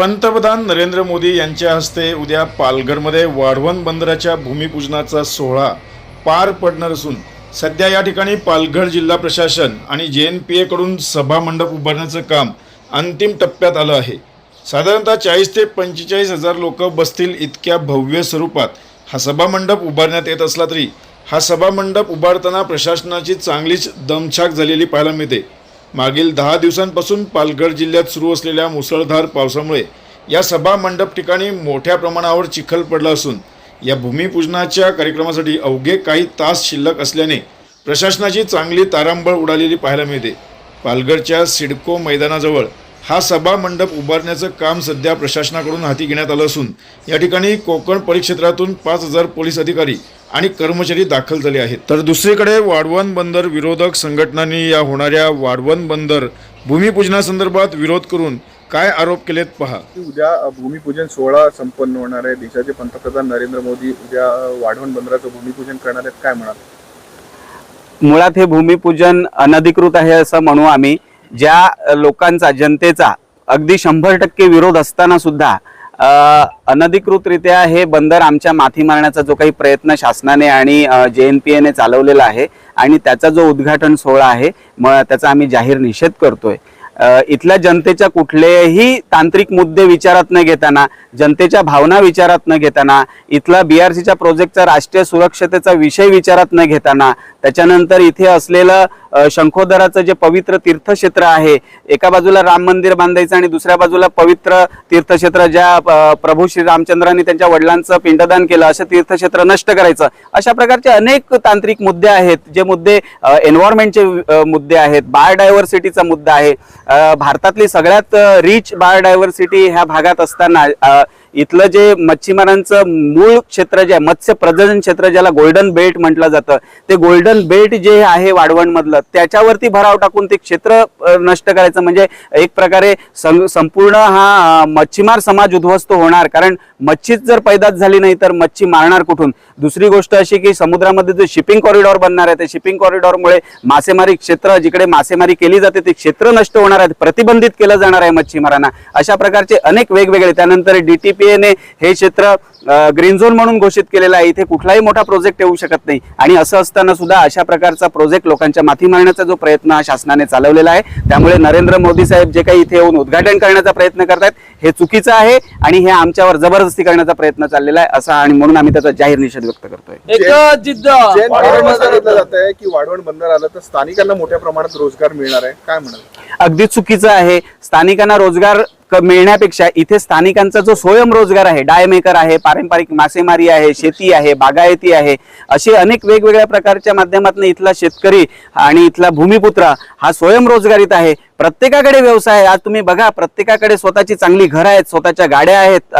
पंतप्रधान नरेंद्र मोदी यांच्या हस्ते उद्या पालघरमध्ये वाढवण बंदराच्या भूमिपूजनाचा सोहळा पार पडणार असून सध्या या ठिकाणी पालघर जिल्हा प्रशासन आणि जे एन पी एकडून सभामंडप उभारण्याचं काम अंतिम टप्प्यात आलं आहे. साधारणतः चाळीस ते पंचेचाळीस हजार लोक बसतील इतक्या भव्य स्वरूपात. हा सभामंडप उभारण्यात येत असला तरी हा सभामंडप उभारताना प्रशासनाची चांगलीच दमछाक झालेली पाहायला मिळते. मागील दहा दिवसांपासून पालघर जिल्ह्यात सुरू असलेल्या मुसळधार पावसामुळे या सभा मंडप ठिकाणी मोठ्या प्रमाणावर चिखल पडला असून या भूमिपूजनाच्या कार्यक्रमासाठी अवघे काही तास शिल्लक असल्याने प्रशासनाची चांगली तारांबळ उडालेली पाहायला मिळते. पालघरच्या सिडको मैदानाजवळ हा सभा मंडप उभारण्याचं काम सध्या प्रशासनाकडून हाती घेण्यात आलं असून या ठिकाणी कोकण परिक्षेत्रातून पाच हजार पोलीस अधिकारी आणि कर्मचारी दाखल झाले आहेत. तर दुसरीकडे वाढवण बंदर विरोधक संघटनांनी या होणाऱ्या वाढवण बंदर भूमिपूजनासंदर्भात विरोध करून काय आरोप केलेत पहा. उद्या भूमिपूजन सोहळा संपन्न होणार आहे. देशाचे पंतप्रधान नरेंद्र मोदी उद्या वाढवण बंदराचं भूमिपूजन करणार आहेत. काय म्हणाल? मुळात हे भूमिपूजन अनधिकृत आहे असं म्हणू आम्ही. ज्या लोकांचा जनतेचा अगदी शंभर टक्के विरोध असताना सुद्धा अनधिकृतरित्या हे बंदर आमच्या माथी मारण्याचा जो काही प्रयत्न शासनाने आणि जे एन पी एने चालवलेला आहे आणि त्याचा जो उद्घाटन सोहळा आहे मग त्याचा आम्ही जाहीर निषेध करतोय. इथल्या जनतेच्या कुठलेही तांत्रिक मुद्दे विचारात न घेताना जनतेच्या भावना विचारात न घेताना इथला बी आर सीच्या प्रोजेक्टचा राष्ट्रीय सुरक्षतेचा विषय विचारात न घेताना त्याच्यानंतर इथे असलेलं शंखोदराचं जे पवित्र तीर्थक्षेत्र आहे एका बाजूला राम मंदिर बांधायचं आणि दुसऱ्या बाजूला पवित्र तीर्थक्षेत्र ज्या प्रभू श्री रामचंद्रांनी त्यांच्या वडिलांचं पिंडदान केलं असं तीर्थक्षेत्र नष्ट करायचं. अशा प्रकारचे अनेक तांत्रिक मुद्दे आहेत जे मुद्दे एन्व्हायरमेंटचे मुद्दे आहेत बायोडायव्हर्सिटीचा मुद्दा आहे. भारतातली सगळ्यात रिच बायोडायव्हर्सिटी ह्या भागात असताना इथलं जे मच्छीमारांचं मूळ क्षेत्र जे आहे मत्स्य प्रजनन क्षेत्र ज्याला गोल्डन बेल्ट म्हटलं जातं ते गोल्डन बेल्ट जे आहे वाढवणमधलं त्याच्यावरती भराव टाकून ते क्षेत्र नष्ट करायचं. म्हणजे एक प्रकारे सं- संपूर्ण हा मच्छीमार समाज उद्ध्वस्त होणार. कारण मच्छीच जर पैदाच झाली नाही तर मच्छी मारणार कुठून? दुसरी गोष्ट अशी की समुद्रामध्ये जे शिपिंग कॉरिडॉर बनणार आहे ते शिपिंग कॉरिडॉरमुळे मासेमारी क्षेत्र जिकडे मासेमारी केली जाते ते क्षेत्र नष्ट होणार आहे प्रतिबंधित केलं जाणार आहे मच्छीमारांना. अशा प्रकारचे अनेक वेगवेगळे त्यानंतर डीटीपीएने हे क्षेत्र ग्रीन झोन म्हणून घोषित केलेलं आहे. इथे कुठलाही मोठा प्रोजेक्ट येऊ शकत नाही. आणि असं असताना सुद्धा अशा प्रकारचा प्रोजेक्ट लोकांच्या माथी मारण्याचा जो प्रयत्न हा शासनाने चालवलेला आहे. त्यामुळे नरेंद्र मोदी साहेब जे काही इथे येऊन उद्घाटन करण्याचा प्रयत्न करतायत हे चुकीचं आहे आणि हे आमच्यावर जबरदस्ती करण्याचा प्रयत्न चाललेला आहे असा आणि म्हणून आम्ही त्याचा जाहीर निषेध व्यक्त करतोय. एक जिद्द. जैन धर्मात सांगितलं जात आहे की वाढवण बंदर आलं तर स्थानिकांना मोठ्या प्रमाणात रोजगार मिळणार आहे. काय म्हणाल? अगदी चुकीचं आहे. स्थानिकांना रोजगार मिळण्यापेक्षा इथे स्थानिकांचा जो स्वयंरोजगार आहे डायमेकर आहे पारंपरिक मासेमारी आहे शेती आहे बागायती आहे असे अनेक वेगवेगळ्या प्रकारच्या माध्यमातून इथला शेतकरी आणि इथला भूमिपुत्र हा स्वयंरोजगारीत आहे. प्रत्येकाकडे व्यवसाय आहे. आज तुम्ही बघा प्रत्येकाकडे स्वतःची चांगली घरं आहेत स्वतःच्या गाड्या आहेत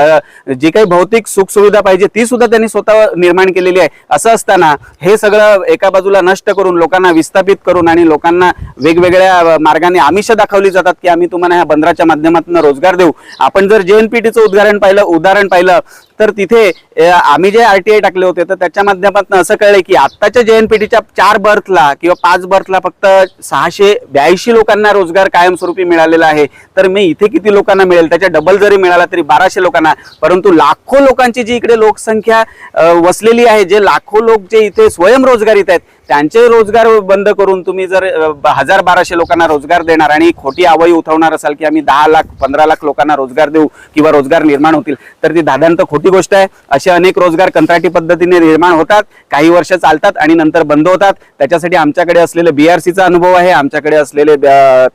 जे जी काही भौतिक सुखसुविधा पाहिजे ती सुद्धा त्यांनी स्वतः निर्माण केलेली आहे. असं असताना हे सगळं एका बाजूला नष्ट करून लोकांना विस्थापित करून आणि लोकांना वेगवेगळ्या मार्गाने आमिष दाखवली जातात की आम्ही तुम्हाला ह्या बंदराच्या माध्यमातून रोजगार देऊ. आपण जर जेएनपीटीचं उद्घाटन पाहिलं उदाहरण पाहिलं तर तिथे आम्ही जे आर टी आय टाकले होते तर त्याच्या माध्यमातून असं कळलंय की आत्ताच्या टीच्या चार बर्थला किंवा पाच बर्थला फक्त सहाशे ब्याऐंशी लोकांना रोजगार कायमस्वरूपी मिळालेला आहे. तर मी इथे किती लोकांना मिळेल? त्याच्या डबल जरी मिळाला तरी बाराशे लोकांना. परंतु लाखो लोकांची जी इकडे लोकसंख्या वसलेली आहे जे लाखो लोक जे इथे स्वयंरोजगारीत आहेत त्यांचे रोजगार बंद करून तुम्ही जर हजार बाराशे लोकांना रोजगार देणार आणि खोटी आवई उठवणार असाल की आम्ही दहा लाख पंधरा लाख लोकांना रोजगार देऊ किंवा रोजगार निर्माण होतील तर ती दादांत खोटी गोष्ट आहे असे अनेक रोजगार कंत्राटी पद्धतीने निर्माण होतात काही वर्ष चालतात आणि नंतर बंद होतात. त्याच्यासाठी आमच्याकडे असलेले बीआरसीचा अनुभव आहे आमच्याकडे असलेले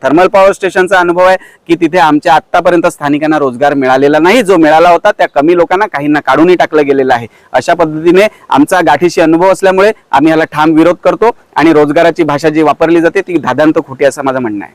थर्मल पॉवर स्टेशनचा अनुभव आहे की तिथे आमच्या आतापर्यंत स्थानिकांना रोजगार मिळालेला नाही. जो मिळाला होता त्या कमी लोकांना काहींना काढूनही टाकलं गेलेलं आहे. अशा पद्धतीने आमचा गाठीशी अनुभव असल्यामुळे आम्ही याला ठाम विरोध करतो आणि रोजगाराची भाषा जी वापरली जाते ती धादांत खोटी असं माझं म्हणणं आहे.